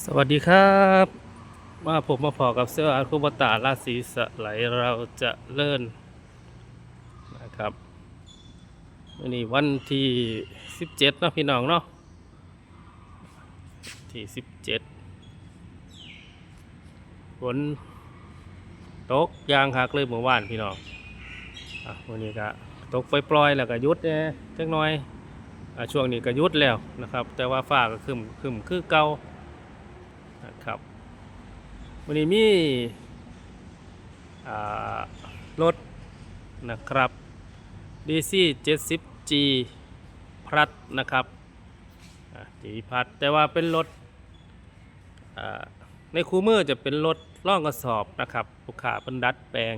สวัสดีครับมาผมมาพอกับเสื้ออาร์คุบตาราศีสไหลเราจะเลิ่อนนะครับวันนี้วันที่ 17เนาะพี่น้องเนาะที่ 17ฝนตกยางหักเลยเมื่อวานพี่น้องอะวันนี้ก็ตกปล่อยๆแล้วก็ยุดเนี่ยจักน่อยอช่วงนี้ก็ยุดแล้วนะครับ แต่ว่าฟ้าก็คึมคึมคือเก่า วันนี้มีรถนะครับ DC 70G พัดนะครับอ่า G พัดแต่ว่าเป็นรถในคูเมอร์จะเป็นรถล่องกระสอบนะครับลูกค้าเป็นดัดแปลง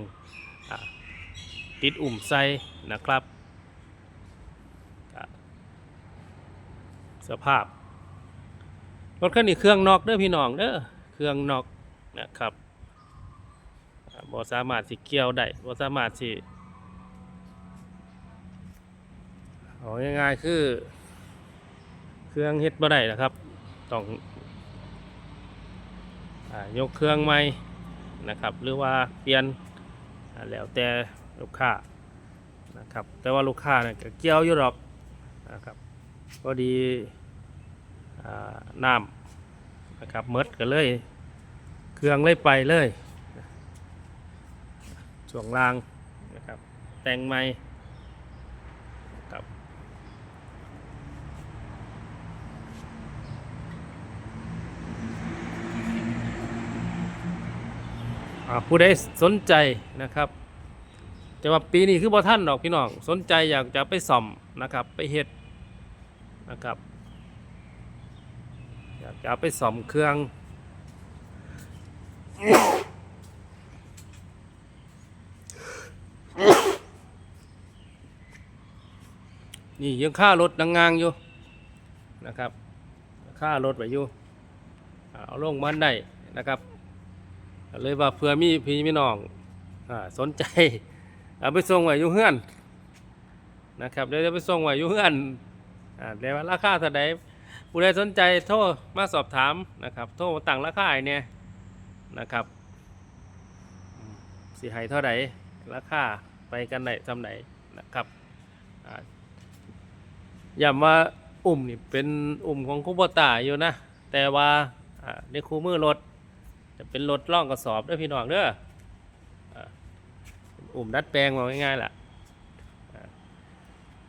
ติดอุ่มไส้นะครับ สภาพ รถคันนี้เครื่องนอกเด้อพี่น้องเด้อเครื่องนอก นะครับบ่สามารถสิเกี่ยวได้บ่สามารถสิเอาง่ายๆคือ เครื่องเฮ็ดบ่ได้นะครับ ต้องอยกเครื่องใหม่นะครับ หรือว่าเปลี่ยนแล้วแต่ลูกค้านะครับ แต่ว่าลูกค้าเนี่ยเกี่ยวอยู่หรอกนะครับพอดีอน้ำนะครับเมดกันเลย เครื่องเลยไปเลยช่วงล่างนะครับ แต่งใหม่ครับผู้ใดสนใจนะครับ แต่ว่าปีนี้คือบ่ท่านดอกพี่น้อง สนใจอยากจะไปซ่อมนะครับ ไปเฮ็ดนะครับ อยากจะไปซ่อมเครื่อง นี่ยังค่ารถดังงางอยู่นะครับ ค่ารถไว้อยู่เอาลงมันได้นะครับ เลยว่าเพื่อมีพี่มีน้องอสนใจเอาไปส่งไว้อยู่เฮือนนะครับเดี๋ยวจะไปส่งไว้อยู่เฮือนเดี๋ยวราคาเท่าใดผู้ใดสนใจโทรมาสอบถามนะครับ โทรตั้งราคาให้เนี่ย นะครับสิให้เท่าไหร่ราคาไปกันไหนจำไหนนะครับอ่าย้ำว่าอุ่มนี่เป็นอุ่มของคูโบตาอยู่นะ แต่ว่าในคูมือรถจะเป็นรถล่องกระสอบด้วยพี่น้องเด้ออุ่มดัดแปลงมาง่ายๆล่ะอ่า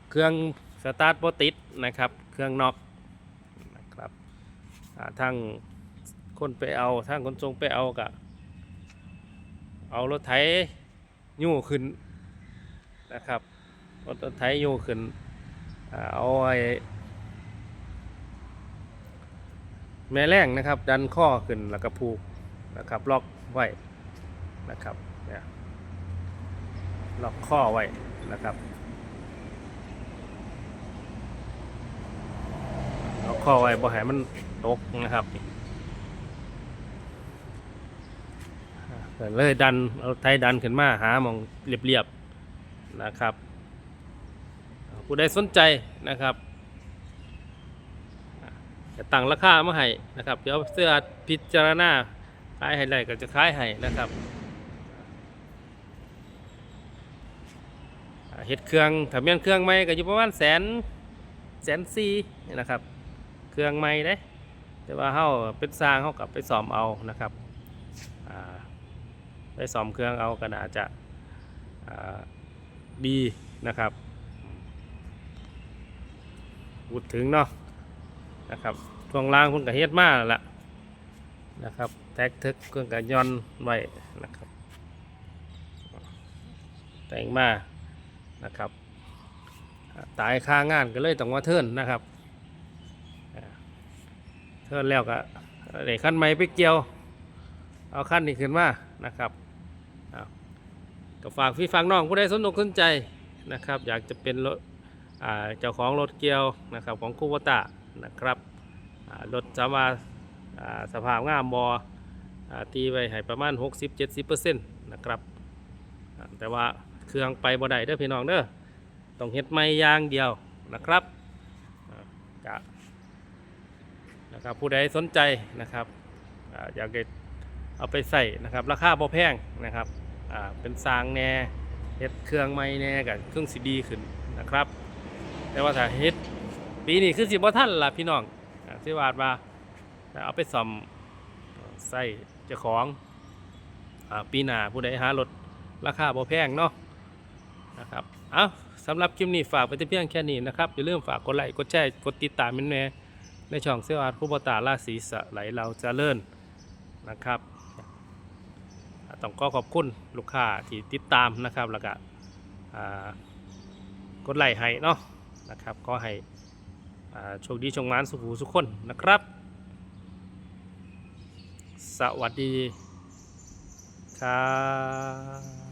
เครื่องสตาร์ทโปติดนะครับ เครื่องน็อกนะครับอ่าทาง คนไปเอาทางคนทรงไปเอากะเอารถไถยู่ขึ้นนะครับรถไถยู่ขึ้นเอาไอ้แม่แรงนะครับ ดันข้อขึ้นแล้วก็ผูกนะครับ ล็อกไว้นะครับเนี่ยล็อกข้อไว้นะครับเอาข้อไว้บ่ให้มันตกนะครับอ่าก็ เลยดันเอาไทยดันขึ้นมาหามองเรียบๆนะครับผู้ใดสนใจนะครับอ่าจะตั้งราคามาให้นะครับเดี๋ยวเสื้อพิจารณาขายให้ได้ก็จะขายให้นะครับเฮ็ดเครื่องถ้าแม่นเครื่องใหม่ก็อยู่ประมาณแสนแสนสี่นะครับ เครื่องใหม่เด้แต่ว่าเฮาเป็นสร้างเฮากลับไปซ่อมเอานะครับ ไปซ่อมเครื่องเอาก็น่าจะาดีนะครับพูดถึงเนาะนะครับช่วงล่างคุณกับเฮ็ดมาแล้วล่ะนะครับ แท็กทึกเครื่องกับย้อนไว้นะครับ แต่งมานะครับ ตายค่างานก็เลยต้องมาเทิร์นนะครับเทิร์นแล้วก็เด็กขั้นใหม่ไปเกี่ยว เอาขั้นนี้ขึ้นมานะครับ ก็ฝากพี่ฟังน้องผู้ใดสนอกสนใจนะครับ อยากจะเป็นรถเจ้าของรถเกียวนะครับของคูโบตานะครับรถสามารถาสภาพงามบอตีไว้ให้ประมาณ 60-70%นะครับแต่ว่าเครื่องไปบ่ได้เด้อพี่น้องเด้อต้องเฮ็ดไม่ยางเดียวนะครับกะนะครับผู้ใดสนใจนะครับอ่าอยากจะ เอาไปใส่นะครับ ราคาบ่แพงนะครับอ่าเป็นสร้างแหน่เฮ็ดเครื่องใหม่แหน่กับเครื่องสิดีขึ้นนะครับ แต่ว่าถ้าเฮ็ดปีนี้คือสิบ่ทันล่ะพี่น้องอ่าสิว่าว่าถ้าเอาไปซ่อมใส่เจ้าของปีหน้าผู้ใดหารถราคาบ่แพงเนาะนะครับเอาสำหรับคลิปนี้ฝากไปแต่เพียงแค่นี้นะครับ อย่าลืมฝากกดไลค์กดแชร์กดติดตามมินแหน่ในช่องเซลอาร์ตคูบตาราศีสะไหลเราจะเลิ่นนะครับ ต้องก็ขอบคุณลูกค้าที่ติดตามนะครับแล้วก็กดไลค์ให้เนาะนะครับก็ให้โชคดีชงมานสุขูสุขคนนะครับ สวัสดีครับ